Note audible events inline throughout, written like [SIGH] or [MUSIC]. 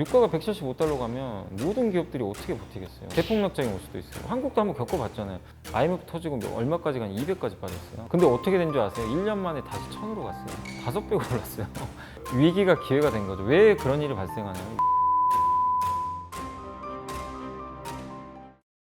유가가 175달러 가면 모든 기업들이 어떻게 버티겠어요? 대폭락장이 올 수도 있어요. 한국도 한번 겪어봤잖아요. IMF 터지고 몇- 얼마까지 간 200까지 빠졌어요. 근데 어떻게 된 줄 아세요? 1년 만에 다시 1000으로 갔어요. 다섯 배 올랐어요. [LAUGHS] 위기가 기회가 된 거죠. 왜 그런 일이 발생하냐면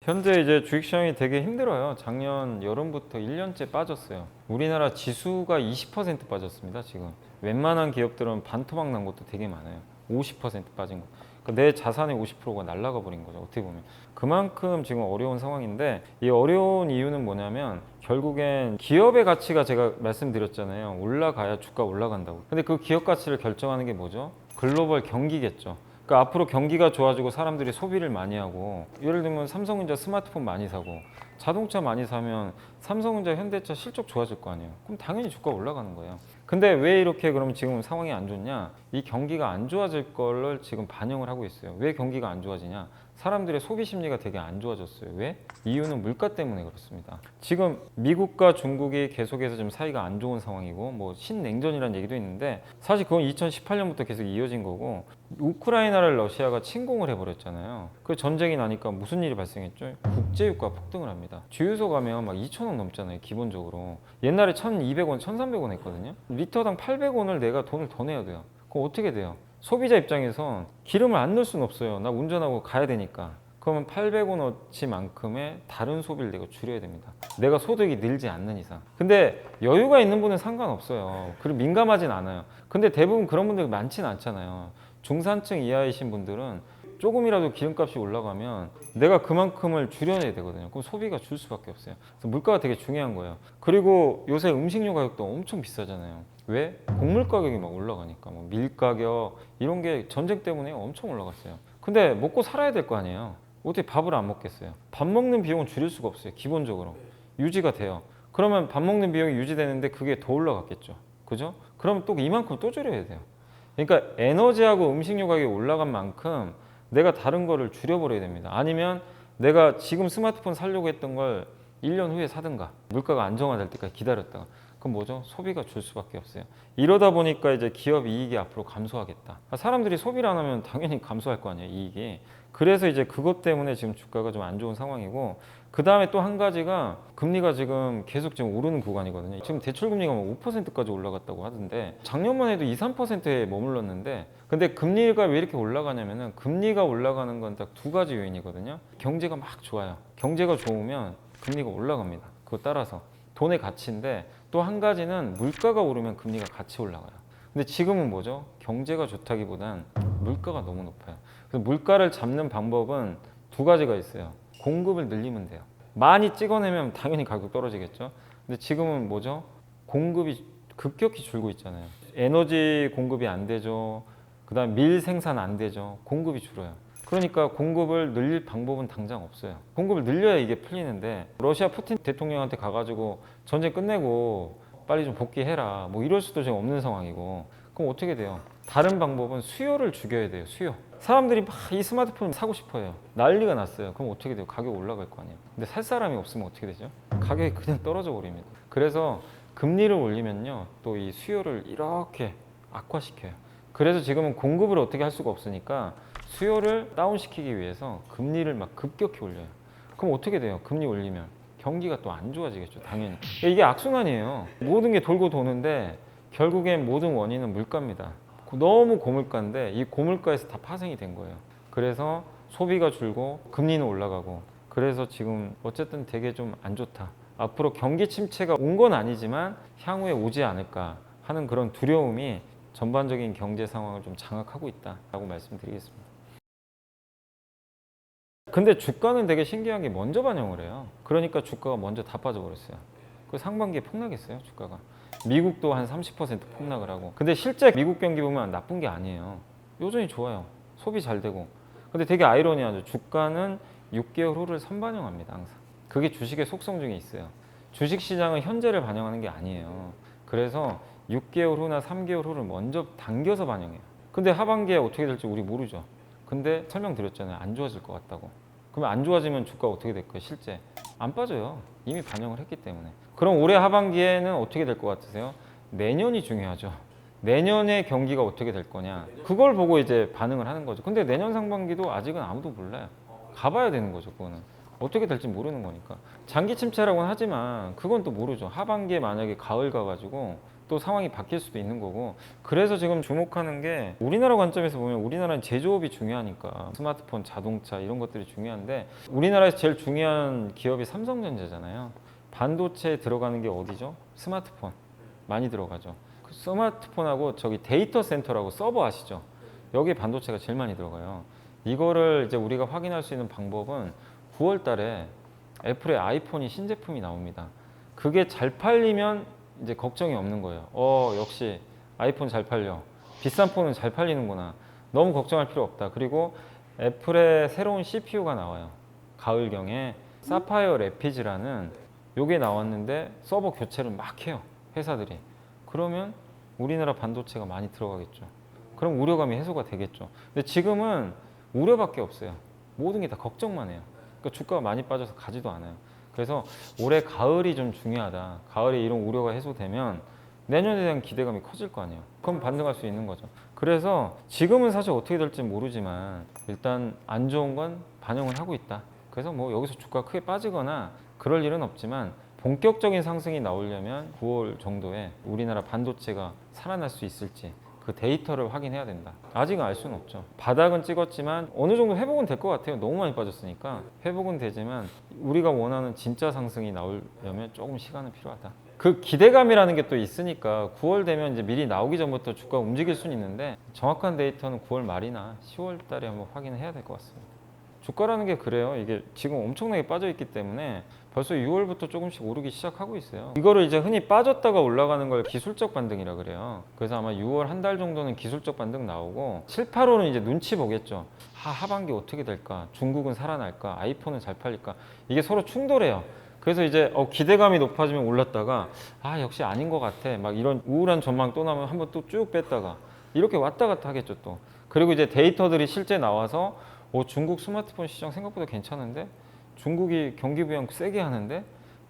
현재 이제 주식 시장이 되게 힘들어요. 작년 여름부터 1년째 빠졌어요. 우리나라 지수가 20% 빠졌습니다. 지금 웬만한 기업들은 반토막 난 것도 되게 많아요. 50% 빠진 거. 그러니까 내 자산의 50%가 날아가 버린 거죠. 어떻게 보면 그만큼 지금 어려운 상황인데 이 어려운 이유는 뭐냐면 결국엔 기업의 가치가 제가 말씀드렸잖아요. 올라가야 주가 올라간다고. 근데 그 기업 가치를 결정하는 게 뭐죠? 글로벌 경기겠죠. 그러니까 앞으로 경기가 좋아지고 사람들이 소비를 많이 하고 예를 들면 삼성전자 스마트폰 많이 사고 자동차 많이 사면 삼성전자 현대차 실적 좋아질 거 아니에요. 그럼 당연히 주가 올라가는 거예요. 근데 왜 이렇게 그럼 지금 상황이 안 좋냐? 이 경기가 안 좋아질 거를 지금 반영을 하고 있어요. 왜 경기가 안 좋아지냐? 사람들의 소비 심리가 되게 안 좋아졌어요. 왜? 이유는 물가 때문에 그렇습니다. 지금 미국과 중국이 계속해서 좀 사이가 안 좋은 상황이고 뭐 신냉전이라는 얘기도 있는데 사실 그건 2018년부터 계속 이어진 거고 우크라이나를 러시아가 침공을 해버렸잖아요. 그 전쟁이 나니까 무슨 일이 발생했죠? 국제유가 폭등을 합니다. 주유소 가면 막 2,000원 넘잖아요. 기본적으로 옛날에 1,200원, 1,300원 했거든요. 리터당 800원을 내가 돈을 더 내야 돼요. 그럼 어떻게 돼요? 소비자 입장에선 기름을 안 넣을 수는 없어요. 나 운전하고 가야 되니까. 그러면 800원어치만큼의 다른 소비를 내가 줄여야 됩니다. 내가 소득이 늘지 않는 이상. 근데 여유가 있는 분은 상관없어요. 그리고 민감하진 않아요. 근데 대부분 그런 분들 많지는 않잖아요. 중산층 이하이신 분들은 조금이라도 기름값이 올라가면 내가 그만큼을 줄여내야 되거든요. 그럼 소비가 줄 수밖에 없어요. 그래서 물가가 되게 중요한 거예요. 그리고 요새 음식료 가격도 엄청 비싸잖아요. 왜? 곡물 가격이 막 올라가니까 뭐 밀 가격 이런 게 전쟁 때문에 엄청 올라갔어요. 근데 먹고 살아야 될 거 아니에요. 어떻게 밥을 안 먹겠어요? 밥 먹는 비용은 줄일 수가 없어요. 기본적으로 유지가 돼요. 그러면 밥 먹는 비용이 유지되는데 그게 더 올라갔겠죠. 그죠? 그러면 또 이만큼 또 줄여야 돼요. 그러니까 에너지하고 음식료 가격이 올라간 만큼 내가 다른 거를 줄여버려야 됩니다. 아니면 내가 지금 스마트폰 살려고 했던 걸 1년 후에 사든가 물가가 안정화될 때까지 기다렸다가 그럼 뭐죠? 소비가 줄 수밖에 없어요. 이러다 보니까 이제 기업 이익이 앞으로 감소하겠다. 사람들이 소비를 안 하면 당연히 감소할 거 아니에요, 이익이. 그래서 이제 그것 때문에 지금 주가가 좀 안 좋은 상황이고 그 다음에 또 한 가지가 금리가 지금 계속 지금 오르는 구간이거든요. 지금 대출 금리가 뭐 5%까지 올라갔다고 하던데 작년만 해도 2, 3%에 머물렀는데 근데 금리가 왜 이렇게 올라가냐면은 금리가 올라가는 건 딱 두 가지 요인이거든요. 경제가 막 좋아요. 경제가 좋으면 금리가 올라갑니다. 그거 따라서 돈의 가치인데 또 한 가지는 물가가 오르면 금리가 같이 올라가요. 근데 지금은 뭐죠? 경제가 좋다기보단 물가가 너무 높아요. 그래서 물가를 잡는 방법은 두 가지가 있어요. 공급을 늘리면 돼요. 많이 찍어내면 당연히 가격 떨어지겠죠. 근데 지금은 뭐죠? 공급이 급격히 줄고 있잖아요. 에너지 공급이 안 되죠. 그다음 밀 생산 안 되죠. 공급이 줄어요. 그러니까 공급을 늘릴 방법은 당장 없어요. 공급을 늘려야 이게 풀리는데 러시아 푸틴 대통령한테 가가지고 전쟁 끝내고 빨리 좀 복귀해라. 뭐 이럴 수도 지금 없는 상황이고 그럼 어떻게 돼요? 다른 방법은 수요를 죽여야 돼요. 수요. 사람들이 막 이 스마트폰 사고 싶어요. 난리가 났어요. 그럼 어떻게 돼요? 가격 올라갈 거 아니에요. 근데 살 사람이 없으면 어떻게 되죠? 가격이 그냥 떨어져 버립니다. 그래서 금리를 올리면요. 또 이 수요를 이렇게 악화시켜요. 그래서 지금은 공급을 어떻게 할 수가 없으니까 수요를 다운시키기 위해서 금리를 막 급격히 올려요. 그럼 어떻게 돼요? 금리 올리면 경기가 또 안 좋아지겠죠, 당연히. 이게 악순환이에요. 모든 게 돌고 도는데 결국엔 모든 원인은 물가입니다. 너무 고물가인데 이 고물가에서 다 파생이 된 거예요. 그래서 소비가 줄고 금리는 올라가고 그래서 지금 어쨌든 되게 좀 안 좋다. 앞으로 경기 침체가 온 건 아니지만 향후에 오지 않을까 하는 그런 두려움이 전반적인 경제 상황을 좀 장악하고 있다라고 말씀드리겠습니다. 근데 주가는 되게 신기한 게 먼저 반영을 해요. 그러니까 주가가 먼저 다 빠져버렸어요. 그 상반기에 폭락했어요, 주가가. 미국도 한 30% 폭락을 하고. 근데 실제 미국 경기 보면 나쁜 게 아니에요. 여전히 좋아요. 소비 잘 되고. 근데 되게 아이러니하죠. 주가는 6개월 후를 선반영합니다, 항상. 그게 주식의 속성 중에 있어요. 주식 시장은 현재를 반영하는 게 아니에요. 그래서 6개월 후나 3개월 후를 먼저 당겨서 반영해요. 근데 하반기에 어떻게 될지 우리 모르죠. 근데 설명드렸잖아요. 안 좋아질 것 같다고. 그러면 안 좋아지면 주가 어떻게 될 거예요? 실제 안 빠져요. 이미 반영을 했기 때문에. 그럼 올해 하반기에는 어떻게 될 것 같으세요? 내년이 중요하죠. 내년에 경기가 어떻게 될 거냐 그걸 보고 이제 반응을 하는 거죠. 근데 내년 상반기도 아직은 아무도 몰라요. 가봐야 되는 거죠. 그거는 어떻게 될지 모르는 거니까 장기 침체라고는 하지만 그건 또 모르죠. 하반기에 만약에 가을 가가지고 또 상황이 바뀔 수도 있는 거고 그래서 지금 주목하는 게 우리나라 관점에서 보면 우리나라는 제조업이 중요하니까 스마트폰, 자동차 이런 것들이 중요한데 우리나라에서 제일 중요한 기업이 삼성전자잖아요. 반도체에 들어가는 게 어디죠? 스마트폰 많이 들어가죠. 그 스마트폰하고 저기 데이터 센터라고 서버 아시죠? 여기 반도체가 제일 많이 들어가요. 이거를 이제 우리가 확인할 수 있는 방법은 9월 달에 애플의 아이폰이 신제품이 나옵니다. 그게 잘 팔리면 이제 걱정이 없는 거예요. 어, 역시 아이폰 잘 팔려. 비싼 폰은 잘 팔리는구나. 너무 걱정할 필요 없다. 그리고 애플의 새로운 CPU가 나와요. 가을경에 사파이어 레피즈라는 요게 나왔는데 서버 교체를 막 해요. 회사들이. 그러면 우리나라 반도체가 많이 들어가겠죠. 그럼 우려감이 해소가 되겠죠. 근데 지금은 우려밖에 없어요. 모든 게 다 걱정만 해요. 그러니까 주가가 많이 빠져서 가지도 않아요. 그래서 올해 가을이 좀 중요하다. 가을에 이런 우려가 해소되면 내년에 대한 기대감이 커질 거 아니에요. 그럼 반등할 수 있는 거죠. 그래서 지금은 사실 어떻게 될지 모르지만 일단 안 좋은 건 반영을 하고 있다. 그래서 뭐 여기서 주가가 크게 빠지거나 그럴 일은 없지만 본격적인 상승이 나오려면 9월 정도에 우리나라 반도체가 살아날 수 있을지 그 데이터를 확인해야 된다. 아직은 알 수는 없죠. 바닥은 찍었지만 어느 정도 회복은 될 것 같아요. 너무 많이 빠졌으니까 회복은 되지만 우리가 원하는 진짜 상승이 나오려면 조금 시간은 필요하다. 그 기대감이라는 게 또 있으니까 9월 되면 이제 미리 나오기 전부터 주가 가 움직일 수는 있는데 정확한 데이터는 9월 말이나 10월 달에 한번 확인해야 될 것 같습니다. 주가라는 게 그래요. 이게 지금 엄청나게 빠져 있기 때문에 벌써 6월부터 조금씩 오르기 시작하고 있어요. 이거를 이제 흔히 빠졌다가 올라가는 걸 기술적 반등이라 그래요. 그래서 아마 6월 한 달 정도는 기술적 반등 나오고 7, 8월은 이제 눈치 보겠죠. 하, 하반기 어떻게 될까? 중국은 살아날까? 아이폰은 잘 팔릴까? 이게 서로 충돌해요. 그래서 이제 어, 기대감이 높아지면 올랐다가 아 역시 아닌 것 같아. 막 이런 우울한 전망 또 나면 한번 또 쭉 뺐다가 이렇게 왔다 갔다 하겠죠 또. 그리고 이제 데이터들이 실제 나와서 어, 중국 스마트폰 시장 생각보다 괜찮은데 중국이 경기 부양 세게 하는데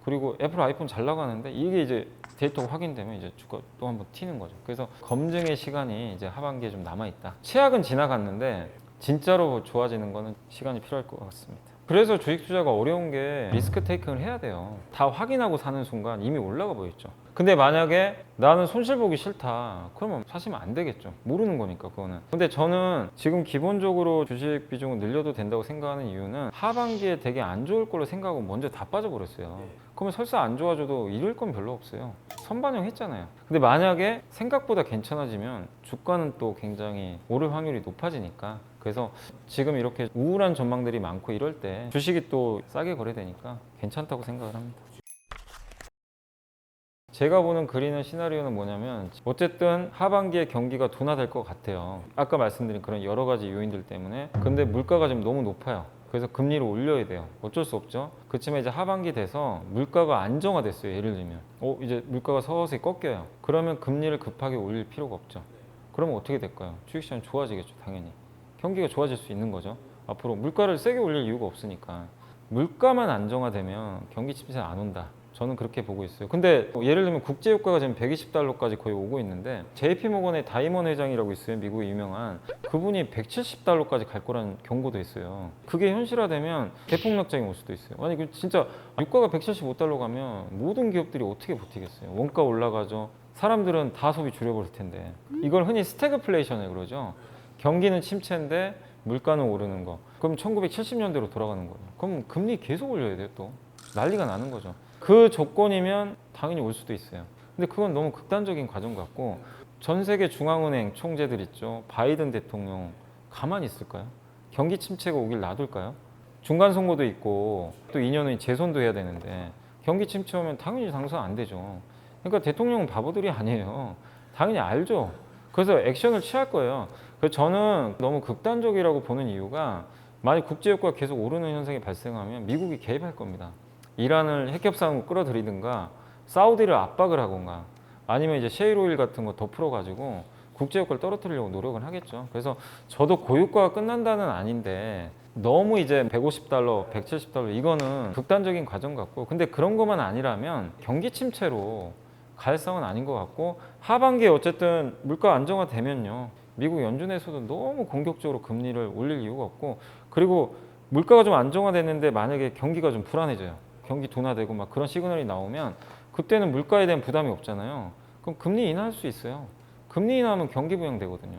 그리고 애플 아이폰 잘 나가는데 이게 이제 데이터가 확인되면 이제 주가 또 한번 튀는 거죠. 그래서 검증의 시간이 이제 하반기에 좀 남아 있다. 최악은 지나갔는데 진짜로 좋아지는 거는 시간이 필요할 것 같습니다. 그래서 주식 투자가 어려운 게 리스크 테이킹을 해야 돼요. 다 확인하고 사는 순간 이미 올라가 보였죠. 근데 만약에 나는 손실 보기 싫다. 그러면 사시면 안 되겠죠. 모르는 거니까 그거는. 근데 저는 지금 기본적으로 주식 비중을 늘려도 된다고 생각하는 이유는 하반기에 되게 안 좋을 걸로 생각하고 먼저 다 빠져버렸어요. 그러면 설사 안 좋아져도 잃을 건 별로 없어요. 선반영 했잖아요. 근데 만약에 생각보다 괜찮아지면 주가는 또 굉장히 오를 확률이 높아지니까 그래서 지금 이렇게 우울한 전망들이 많고 이럴 때 주식이 또 싸게 거래되니까 괜찮다고 생각을 합니다. 제가 보는 그리는 시나리오는 뭐냐면 어쨌든 하반기에 경기가 둔화될 것 같아요. 아까 말씀드린 그런 여러 가지 요인들 때문에 근데 물가가 지금 너무 높아요. 그래서 금리를 올려야 돼요. 어쩔 수 없죠. 그렇지만 이제 하반기 돼서 물가가 안정화됐어요. 예를 들면 어 이제 물가가 서서히 꺾여요. 그러면 금리를 급하게 올릴 필요가 없죠. 그러면 어떻게 될까요? 주식시장 좋아지겠죠, 당연히. 경기가 좋아질 수 있는 거죠. 앞으로 물가를 세게 올릴 이유가 없으니까 물가만 안정화되면 경기 침체는 안 온다. 저는 그렇게 보고 있어요. 근데 뭐 예를 들면 국제 유가가 지금 120달러까지 거의 오고 있는데 JP 모건의 다이먼 회장이라고 있어요. 미국의 유명한 그분이 170달러까지 갈 거라는 경고도 있어요. 그게 현실화되면 대폭락장이 올 수도 있어요. 아니 그 진짜 유가가 175달러 가면 모든 기업들이 어떻게 버티겠어요? 원가 올라가죠. 사람들은 다 소비 줄여버릴 텐데 이걸 흔히 스태그플레이션을 그러죠. 경기는 침체인데 물가는 오르는 거. 그럼 1970년대로 돌아가는 거예요. 그럼 금리 계속 올려야 돼요 또. 난리가 나는 거죠. 그 조건이면 당연히 올 수도 있어요. 근데 그건 너무 극단적인 과정 같고 전 세계 중앙은행 총재들 있죠. 바이든 대통령 가만히 있을까요? 경기 침체가 오길 놔둘까요? 중간 선거도 있고 또 2년은 재선도 해야 되는데 경기 침체 오면 당연히 당선 안 되죠. 그러니까 대통령은 바보들이 아니에요. 당연히 알죠. 그래서 액션을 취할 거예요. 그래서 저는 너무 극단적이라고 보는 이유가 만약 국제유가가 계속 오르는 현상이 발생하면 미국이 개입할 겁니다. 이란을 핵협상으로 끌어들이든가 사우디를 압박을 하건가 아니면 이제 셰일오일 같은 거더 풀어가지고 국제유가를 떨어뜨리려고 노력을 하겠죠. 그래서 저도 고유가가 끝난다는 아닌데 너무 이제 150달러, 170달러 이거는 극단적인 과정 같고 근데 그런 것만 아니라면 경기 침체로 가능성은 아닌 것 같고 하반기에 어쨌든 물가 안정화되면요 미국 연준에서도 너무 공격적으로 금리를 올릴 이유가 없고 그리고 물가가 좀 안정화됐는데 만약에 경기가 좀 불안해져요. 경기 둔화되고 막 그런 시그널이 나오면 그때는 물가에 대한 부담이 없잖아요. 그럼 금리 인하할 수 있어요. 금리 인하하면 경기 부양 되거든요.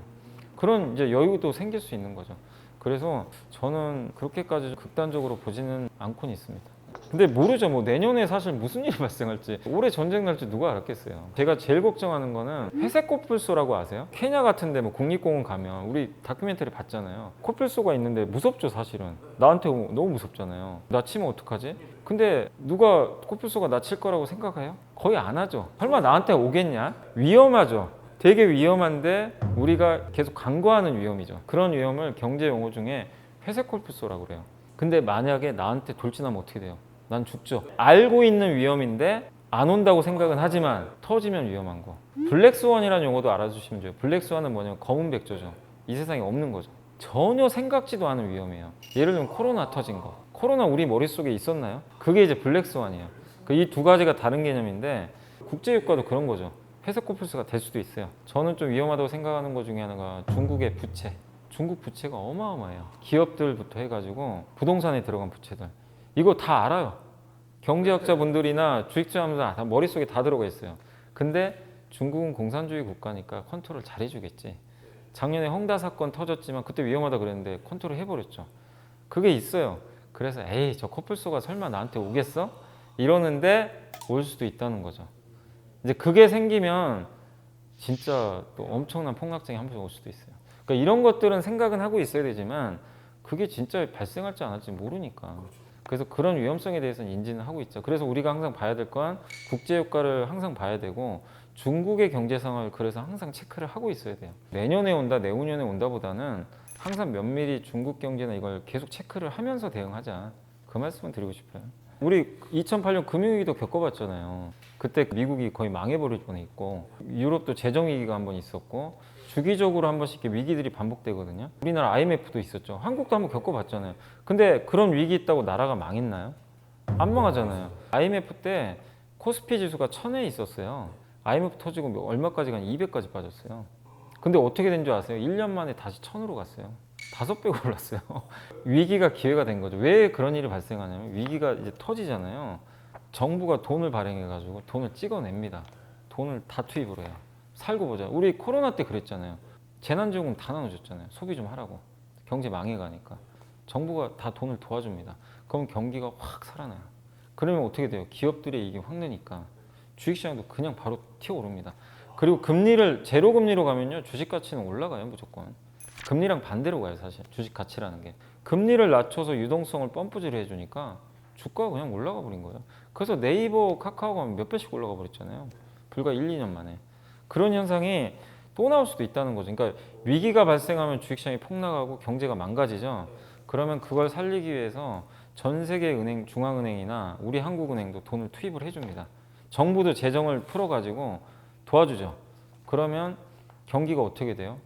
그런 이제 여유도 생길 수 있는 거죠. 그래서 저는 그렇게까지 극단적으로 보지는 않고는 있습니다. 근데 모르죠. 뭐 내년에 사실 무슨 일이 [LAUGHS] 발생할지 올해 전쟁 날지 누가 알았겠어요. 제가 제일 걱정하는 거는 회색 코뿔소라고 아세요? 케냐 같은데 뭐 국립공원 가면 우리 다큐멘터리 봤잖아요. 코뿔소가 있는데 무섭죠 사실은. 나한테 너무 무섭잖아요. 나 치면 어떡하지? 근데 누가 코뿔소가 나 칠 거라고 생각해요? 거의 안 하죠. 설마 나한테 오겠냐? 위험하죠. 되게 위험한데 우리가 계속 간과하는 위험이죠. 그런 위험을 경제 용어 중에 회색 코뿔소라고 그래요. 근데 만약에 나한테 돌진하면 어떻게 돼요? 난 죽죠. 알고 있는 위험인데 안 온다고 생각은 하지만 터지면 위험한 거. 블랙스완이라는 용어도 알아주시면 돼요. 블랙스완은 뭐냐면 검은 백조죠. 이 세상에 없는 거죠. 전혀 생각지도 않은 위험이에요. 예를 들면 코로나 터진 거. 코로나 우리 머릿속에 있었나요? 그게 이제 블랙스완이에요. 그 이 두 가지가 다른 개념인데 국제유가도 그런 거죠. 회색 코뿔소가 될 수도 있어요. 저는 좀 위험하다고 생각하는 것 중에 하나가 중국의 부채. 중국 부채가 어마어마해요. 기업들부터 해가지고 부동산에 들어간 부채들. 이거 다 알아요. 경제학자분들이나 주식자분들 다 머릿속에 다 들어가 있어요. 근데 중국은 공산주의 국가니까 컨트롤 잘 해주겠지. 작년에 헝다 사건 터졌지만 그때 위험하다 그랬는데 컨트롤 해버렸죠. 그게 있어요. 그래서 에이 저 코뿔소가 설마 나한테 오겠어? 이러는데 올 수도 있다는 거죠. 이제 그게 생기면 진짜 또 엄청난 폭락장이 한 번 올 수도 있어요. 그러니까 이런 것들은 생각은 하고 있어야 되지만 그게 진짜 발생할지 안 할지 모르니까. 그래서 그런 위험성에 대해서는 인지는 하고 있죠. 그래서 우리가 항상 봐야 될 건 국제 효과를 항상 봐야 되고 중국의 경제 상황을 그래서 항상 체크를 하고 있어야 돼요. 내년에 온다, 내후년에 온다보다는 항상 면밀히 중국 경제나 이걸 계속 체크를 하면서 대응하자. 그 말씀을 드리고 싶어요. 우리 2008년 금융위기도 겪어봤잖아요. 그때 미국이 거의 망해버릴 뻔했고 유럽도 재정 위기가 한 번 있었고 주기적으로 한 번씩 이렇게 위기들이 반복되거든요. 우리나라 IMF도 있었죠. 한국도 한번 겪어봤잖아요. 근데 그런 위기 있다고 나라가 망했나요? 안 망하잖아요. IMF 때 코스피 지수가 천에 있었어요. IMF 터지고 몇- 얼마까지 간 200까지 빠졌어요. 근데 어떻게 된 줄 아세요? 1년 만에 다시 천으로 갔어요. 다섯 배가 올랐어요. [LAUGHS] 위기가 기회가 된 거죠. 왜 그런 일이 발생하냐면 위기가 이제 터지잖아요. 정부가 돈을 발행해가지고 돈을 찍어냅니다. 돈을 다 투입을 해요. 살고 보자. 우리 코로나 때 그랬잖아요. 재난지원금 다 나눠줬잖아요. 소비 좀 하라고. 경제 망해가니까. 정부가 다 돈을 도와줍니다. 그럼 경기가 확 살아나요. 그러면 어떻게 돼요? 기업들의 이익이 확 느니까 주식시장도 그냥 바로 튀어오릅니다. 그리고 금리를 제로 금리로 가면요 주식 가치는 올라가요 무조건. 금리랑 반대로 가요 사실 주식 가치라는 게. 금리를 낮춰서 유동성을 펌프질을 해주니까 주가가 그냥 올라가 버린 거예요. 그래서 네이버, 카카오가 몇 배씩 올라가 버렸잖아요. 불과 1, 2년 만에. 그런 현상이 또 나올 수도 있다는 거죠. 그러니까 위기가 발생하면 주식시장이 폭락하고 경제가 망가지죠. 그러면 그걸 살리기 위해서 전 세계 은행, 중앙은행이나 우리 한국은행도 돈을 투입을 해줍니다. 정부도 재정을 풀어가지고 도와주죠. 그러면 경기가 어떻게 돼요?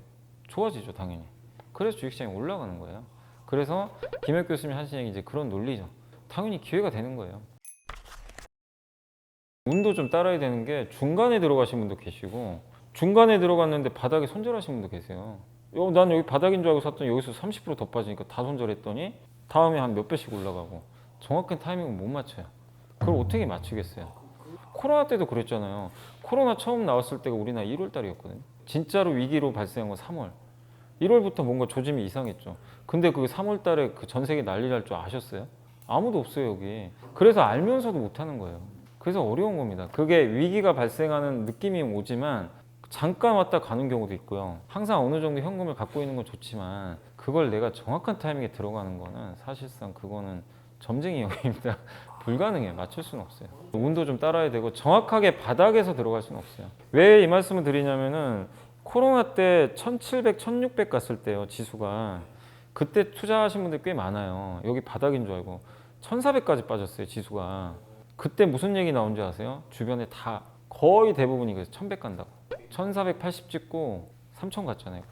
좋아지죠, 당연히. 그래서 주식시장이 올라가는 거예요. 그래서 김혁 교수님이 하신 얘기 이제 그런 논리죠. 당연히 기회가 되는 거예요. 운도 좀 따라야 되는 게 중간에 들어가신 분도 계시고 중간에 들어갔는데 바닥에 손절하신 분도 계세요. 요, 난 여기 바닥인 줄 알고 샀더니 여기서 30%더 빠지니까 다 손절했더니 다음에 한 몇 배씩 올라가고 정확한 타이밍을 못 맞춰요. 그걸 어떻게 맞추겠어요? 코로나 때도 그랬잖아요. 코로나 처음 나왔을 때가 우리나라 1월 달이었거든요. 진짜로 위기로 발생한 건 3월. 1월부터 뭔가 조짐이 이상했죠. 근데 그 3월 달에 그 전 세계 난리 날 줄 아셨어요? 아무도 없어요, 여기. 그래서 알면서도 못 하는 거예요. 그래서 어려운 겁니다. 그게 위기가 발생하는 느낌이 오지만 잠깐 왔다 가는 경우도 있고요. 항상 어느 정도 현금을 갖고 있는 건 좋지만 그걸 내가 정확한 타이밍에 들어가는 거는 사실상 그거는 점쟁이 영입니다. [LAUGHS] 불가능해요. 맞출 수는 없어요. 운도 좀 따라야 되고 정확하게 바닥에서 들어갈 수는 없어요. 왜 이 말씀을 드리냐면은 코로나 때 1700, 1600 갔을 때요. 지수가 그때 투자하신 분들 꽤 많아요. 여기 바닥인 줄 알고 1400까지 빠졌어요. 지수가. 그때 무슨 얘기 나온 줄 아세요? 주변에 다 거의 대부분이 그래서 1100 간다고. 1480 찍고 3000 갔잖아요.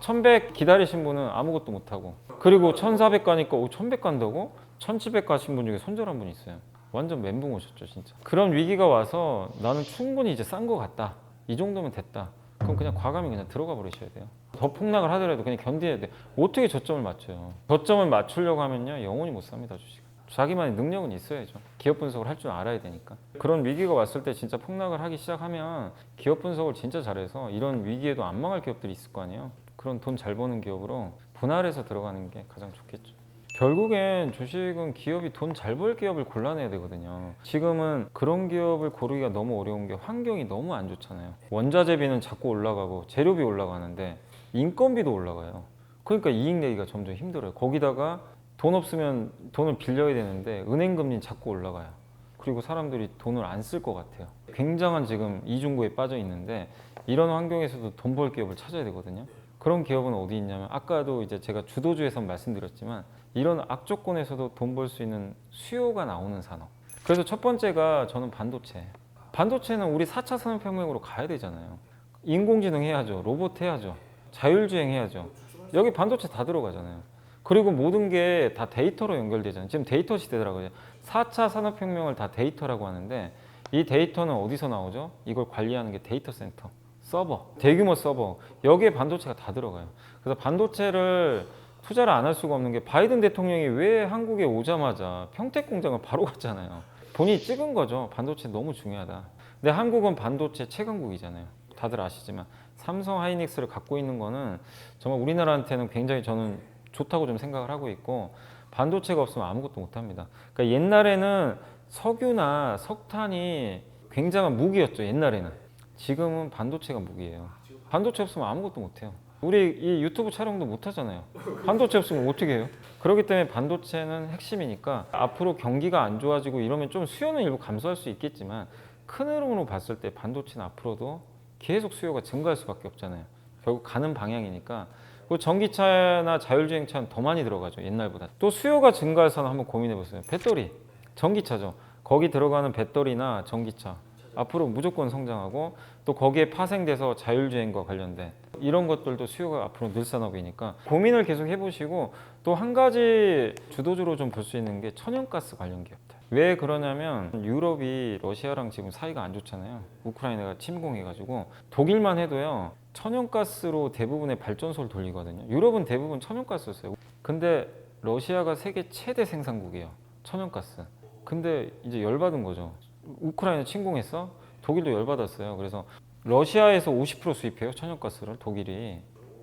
1100 기다리신 분은 아무것도 못 하고 그리고 1400 가니까 오, 1100 간다고? 1700 가신 분 중에 손절한 분 있어요. 완전 멘붕 오셨죠 진짜 그런 위기가 와서 나는 충분히 이제 싼 거 같다 이 정도면 됐다 그럼 그냥 과감히 그냥 들어가 버리셔야 돼요 더 폭락을 하더라도 그냥 견뎌야 돼 어떻게 저점을 맞춰요 저점을 맞추려고 하면요 영원히 못 삽니다 주식 자기만의 능력은 있어야죠 기업 분석을 할 줄 알아야 되니까 그런 위기가 왔을 때 진짜 폭락을 하기 시작하면 기업 분석을 진짜 잘해서 이런 위기에도 안 망할 기업들이 있을 거 아니에요 그런 돈 잘 버는 기업으로 분할해서 들어가는 게 가장 좋겠죠 결국엔 주식은 기업이 돈 잘 벌 기업을 골라내야 되거든요. 지금은 그런 기업을 고르기가 너무 어려운 게 환경이 너무 안 좋잖아요. 원자재비는 자꾸 올라가고 재료비 올라가는데 인건비도 올라가요. 그러니까 이익 내기가 점점 힘들어요. 거기다가 돈 없으면 돈을 빌려야 되는데 은행 금리는 자꾸 올라가요. 그리고 사람들이 돈을 안 쓸 것 같아요. 굉장한 지금 이중고에 빠져 있는데 이런 환경에서도 돈 벌 기업을 찾아야 되거든요. 그런 기업은 어디 있냐면 아까도 이제 제가 주도주에서 말씀드렸지만 이런 악조건에서도 돈 벌 수 있는 수요가 나오는 산업. 그래서 첫 번째가 저는 반도체. 반도체는 우리 4차 산업혁명으로 가야 되잖아요. 인공지능 해야죠. 로봇 해야죠. 자율주행 해야죠. 여기 반도체 다 들어가잖아요. 그리고 모든 게 다 데이터로 연결되잖아요. 지금 데이터 시대더라고요. 4차 산업혁명을 다 데이터라고 하는데 이 데이터는 어디서 나오죠? 이걸 관리하는 게 데이터 센터. 서버, 대규모 서버. 여기에 반도체가 다 들어가요. 그래서 반도체를 투자를 안 할 수가 없는 게 바이든 대통령이 왜 한국에 오자마자 평택 공장을 바로 갔잖아요. 본인이 찍은 거죠. 반도체 너무 중요하다. 근데 한국은 반도체 최강국이잖아요. 다들 아시지만 삼성 하이닉스를 갖고 있는 거는 정말 우리나라한테는 굉장히 저는 좋다고 좀 생각을 하고 있고 반도체가 없으면 아무것도 못 합니다. 그러니까 옛날에는 석유나 석탄이 굉장한 무기였죠. 옛날에는. 지금은 반도체가 무기예요. 반도체 없으면 아무것도 못 해요. 우리 이 유튜브 촬영도 못 하잖아요. 반도체 없으면 어떻게 해요? 그렇기 때문에 반도체는 핵심이니까 앞으로 경기가 안 좋아지고 이러면 좀 수요는 일부 감소할 수 있겠지만 큰 흐름으로 봤을 때 반도체는 앞으로도 계속 수요가 증가할 수밖에 없잖아요. 결국 가는 방향이니까 그리고 전기차나 자율주행차는 더 많이 들어가죠 옛날보다. 또 수요가 증가해서는 한번 고민해 보세요. 배터리, 전기차죠. 거기 들어가는 배터리나 전기차 앞으로 무조건 성장하고 또 거기에 파생돼서 자율주행과 관련된 이런 것들도 수요가 앞으로 늘 산업이니까 고민을 계속 해보시고 또 한 가지 주도주로 좀 볼 수 있는 게 천연가스 관련 기업들. 왜 그러냐면 유럽이 러시아랑 지금 사이가 안 좋잖아요. 우크라이나가 침공해가지고 독일만 해도요 천연가스로 대부분의 발전소를 돌리거든요. 유럽은 대부분 천연가스였어요. 근데 러시아가 세계 최대 생산국이에요. 천연가스. 근데 이제 열받은 거죠. 우크라이나 침공했어? 독일도 열받았어요. 그래서 러시아에서 50% 수입해요 천연가스를 독일이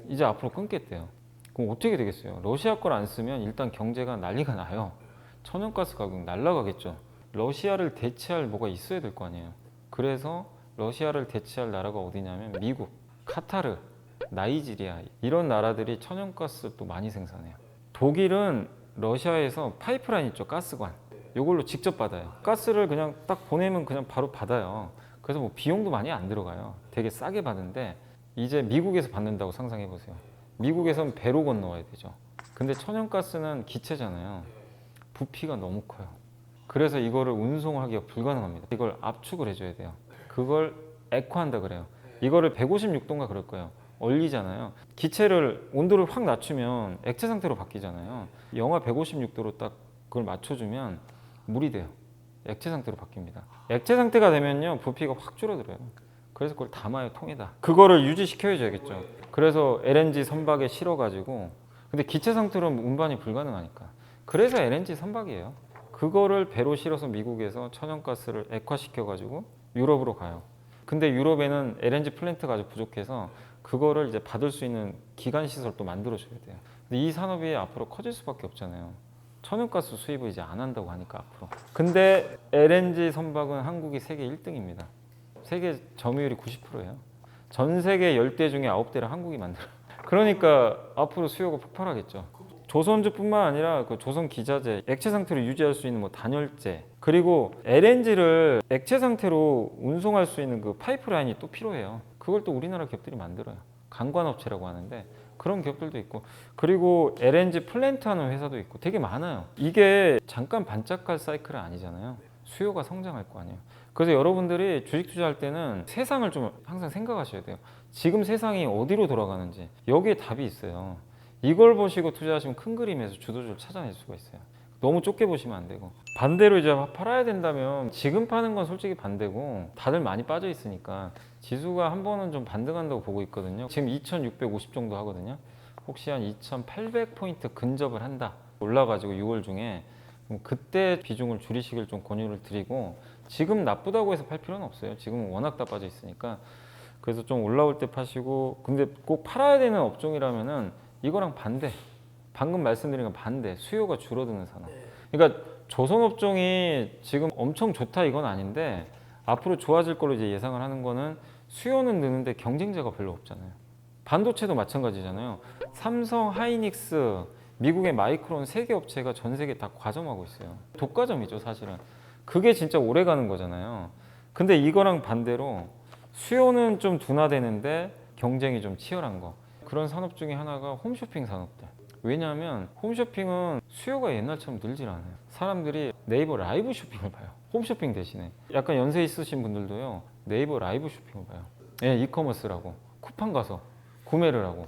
이제 앞으로 끊겠대요. 그럼 어떻게 되겠어요? 러시아 걸 안 쓰면 일단 경제가 난리가 나요. 천연가스 가격 날라가겠죠. 러시아를 대체할 뭐가 있어야 될 거 아니에요. 그래서 러시아를 대체할 나라가 어디냐면 미국, 카타르, 나이지리아 이런 나라들이 천연가스 또 많이 생산해요. 독일은 러시아에서 파이프라인 있죠 가스관 이걸로 직접 받아요. 가스를 그냥 딱 보내면 그냥 바로 받아요. 그래서 뭐 비용도 많이 안 들어가요. 되게 싸게 받는데 이제 미국에서 받는다고 상상해 보세요. 미국에선 배로 건너와야 되죠. 근데 천연가스는 기체잖아요. 부피가 너무 커요. 그래서 이거를 운송하기가 불가능합니다. 이걸 압축을 해줘야 돼요. 그걸 액화한다 그래요. 이거를 156도인가 그럴 거예요. 얼리잖아요. 기체를 온도를 확 낮추면 액체 상태로 바뀌잖아요. 영하 156도로 딱 그걸 맞춰주면 물이 돼요. 액체 상태로 바뀝니다. 액체 상태가 되면요 부피가 확 줄어들어요. 그래서 그걸 담아요 통에다. 그거를 유지시켜야겠죠. 그래서 LNG 선박에 실어가지고 근데 기체 상태로는 운반이 불가능하니까. 그래서 LNG 선박이에요. 그거를 배로 실어서 미국에서 천연가스를 액화시켜가지고 유럽으로 가요. 근데 유럽에는 LNG 플랜트가 아주 부족해서 그거를 이제 받을 수 있는 기간 시설도 만들어줘야 돼요. 근데 이 산업이 앞으로 커질 수밖에 없잖아요. 천연가스 수입을 이제 안 한다고 하니까 앞으로. 근데 LNG 선박은 한국이 세계 1등입니다. 세계 점유율이 90%예요. 전 세계 10대 중에 9대를 한국이 만들어요. 그러니까 앞으로 수요가 폭발하겠죠. 조선주뿐만 아니라 그 조선 기자재, 액체 상태로 유지할 수 있는 뭐 단열재, 그리고 LNG를 액체 상태로 운송할 수 있는 그 파이프라인이 또 필요해요. 그걸 또 우리나라 기업들이 만들어요. 강관업체라고 하는데 그런 기업들도 있고 그리고 LNG 플랜트 하는 회사도 있고 되게 많아요. 이게 잠깐 반짝할 사이클은 아니잖아요. 수요가 성장할 거 아니에요. 그래서 여러분들이 주식 투자할 때는 세상을 좀 항상 생각하셔야 돼요. 지금 세상이 어디로 돌아가는지 여기에 답이 있어요. 이걸 보시고 투자하시면 큰 그림에서 주도주를 찾아낼 수가 있어요. 너무 좁게 보시면 안 되고 반대로 이제 팔아야 된다면 지금 파는 건 솔직히 반대고 다들 많이 빠져 있으니까 지수가 한 번은 좀 반등한다고 보고 있거든요. 지금 2,650 정도 하거든요. 혹시 한 2,800포인트 근접을 한다 올라가지고 6월 중에 그때 비중을 줄이시길 좀 권유를 드리고 지금 나쁘다고 해서 팔 필요는 없어요. 지금은 워낙 다 빠져 있으니까 그래서 좀 올라올 때 파시고 근데 꼭 팔아야 되는 업종이라면은 이거랑 반대 방금 말씀드린 건 반대. 수요가 줄어드는 산업 그러니까 조선업종이 지금 엄청 좋다 이건 아닌데 앞으로 좋아질 걸로 이제 예상을 하는 거는 수요는 느는데 경쟁자가 별로 없잖아요. 반도체도 마찬가지잖아요. 삼성, 하이닉스, 미국의 마이크론 세 개 업체가 전 세계 다 과점하고 있어요. 독과점이죠 사실은. 그게 진짜 오래 가는 거잖아요. 근데 이거랑 반대로 수요는 좀 둔화되는데 경쟁이 좀 치열한 거. 그런 산업 중에 하나가 홈쇼핑 산업들 왜냐하면 홈쇼핑은 수요가 옛날처럼 늘질 않아요. 사람들이 네이버 라이브 쇼핑을 봐요. 홈쇼핑 대신에. 약간 연세 있으신 분들도요 네이버 라이브 쇼핑을 봐요. 예, 이커머스라고. 쿠팡 가서 구매를 하고.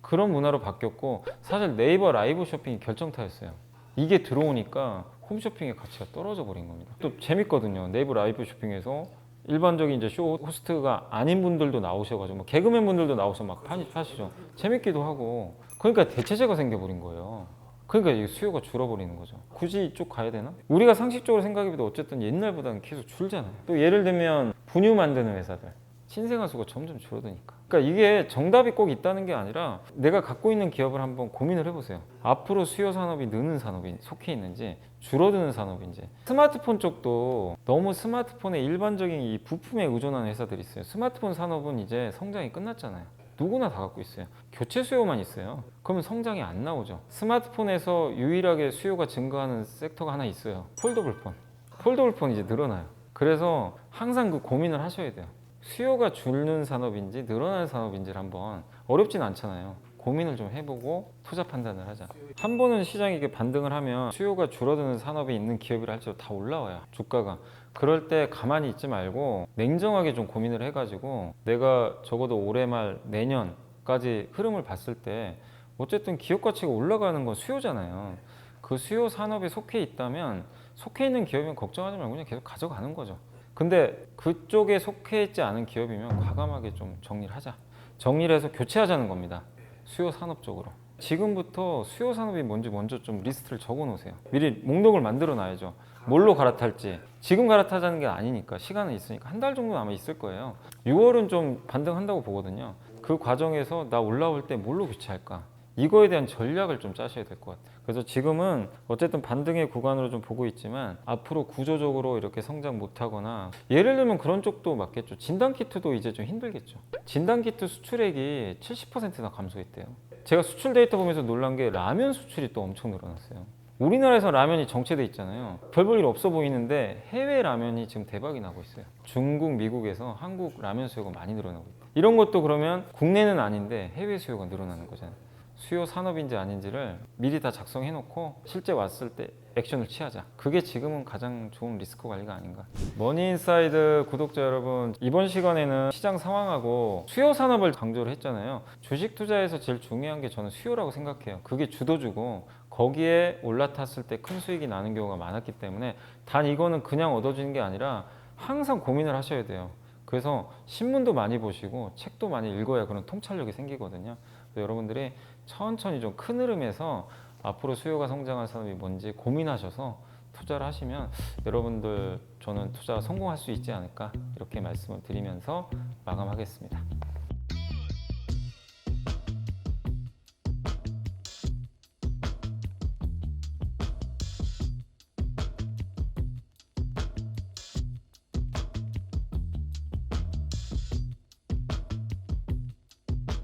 그런 문화로 바뀌었고 사실 네이버 라이브 쇼핑이 결정타였어요. 이게 들어오니까 홈쇼핑의 가치가 떨어져 버린 겁니다. 또 재밌거든요. 네이버 라이브 쇼핑에서 일반적인 이제 쇼 호스트가 아닌 분들도 나오셔가지고 뭐 개그맨 분들도 나오셔 막 파시죠. 재밌기도 하고. 그러니까 대체제가 생겨버린 거예요. 그러니까 이 수요가 줄어버리는 거죠. 굳이 이쪽 가야 되나? 우리가 상식적으로 생각해봐도 어쨌든 옛날보다는 계속 줄잖아요. 또 예를 들면 분유 만드는 회사들 신생아 수가 점점 줄어드니까. 그러니까 이게 정답이 꼭 있다는 게 아니라 내가 갖고 있는 기업을 한번 고민을 해보세요. 앞으로 수요 산업이 느는 산업이 속해 있는지 줄어드는 산업인지 스마트폰 쪽도 너무 스마트폰의 일반적인 이 부품에 의존하는 회사들이 있어요. 스마트폰 산업은 이제 성장이 끝났잖아요. 누구나 다 갖고 있어요. 교체 수요만 있어요. 그러면 성장이 안 나오죠. 스마트폰에서 유일하게 수요가 증가하는 섹터가 하나 있어요. 폴더블폰. 폴더블폰 이제 늘어나요. 그래서 항상 그 고민을 하셔야 돼요 수요가 줄는 산업인지 늘어나는 산업인지를 한번 어렵진 않잖아요. 고민을 좀 해보고 투자 판단을 하자. 한 번은 시장이 이게 반등을 하면 수요가 줄어드는 산업에 있는 기업이라 할지라도 다 올라와요. 주가가. 그럴 때 가만히 있지 말고 냉정하게 좀 고민을 해가지고 내가 적어도 올해 말 내년까지 흐름을 봤을 때 어쨌든 기업 가치가 올라가는 건 수요잖아요. 그 수요 산업에 속해 있다면 속해 있는 기업이면 걱정하지 말고 그냥 계속 가져가는 거죠. 근데 그쪽에 속해 있지 않은 기업이면 과감하게 좀 정리를 하자. 정리를 해서 교체하자는 겁니다. 수요 산업 쪽으로. 지금부터 수요 산업이 뭔지 먼저 좀 리스트를 적어 놓으세요. 미리 목록을 만들어 놔야죠. 뭘로 갈아탈지. 지금 갈아타자는 게 아니니까 시간은 있으니까 한 달 정도 아마 있을 거예요. 6월은 좀 반등한다고 보거든요. 그 과정에서 나 올라올 때 뭘로 교체할까? 이거에 대한 전략을 좀 짜셔야 될 것 같아요. 그래서 지금은 어쨌든 반등의 구간으로 좀 보고 있지만 앞으로 구조적으로 이렇게 성장 못하거나 예를 들면 그런 쪽도 맞겠죠. 진단키트도 이제 좀 힘들겠죠. 진단키트 수출액이 70%나 감소했대요. 제가 수출 데이터 보면서 놀란 게 라면 수출이 또 엄청 늘어났어요. 우리나라에서 라면이 정체돼 있잖아요. 별 볼 일 없어 보이는데 해외 라면이 지금 대박이 나고 있어요. 중국, 미국에서 한국 라면 수요가 많이 늘어나고 있다. 이런 것도 그러면 국내는 아닌데 해외 수요가 늘어나는 거잖아요. 수요 산업인지 아닌지를 미리 다 작성해 놓고 실제 왔을 때 액션을 취하자. 그게 지금은 가장 좋은 리스크 관리가 아닌가. 머니인사이드 구독자 여러분, 이번 시간에는 시장 상황하고 수요 산업을 강조를 했잖아요. 주식 투자에서 제일 중요한 게 저는 수요라고 생각해요. 그게 주도주고 거기에 올라탔을 때 큰 수익이 나는 경우가 많았기 때문에 단 이거는 그냥 얻어지는 게 아니라 항상 고민을 하셔야 돼요. 그래서 신문도 많이 보시고 책도 많이 읽어야 그런 통찰력이 생기거든요. 여러분들이 천천히 좀 큰 흐름에서 앞으로 수요가 성장할 산업이 뭔지 고민하셔서 투자를 하시면 여러분들 저는 투자 성공할 수 있지 않을까 이렇게 말씀을 드리면서 마감하겠습니다.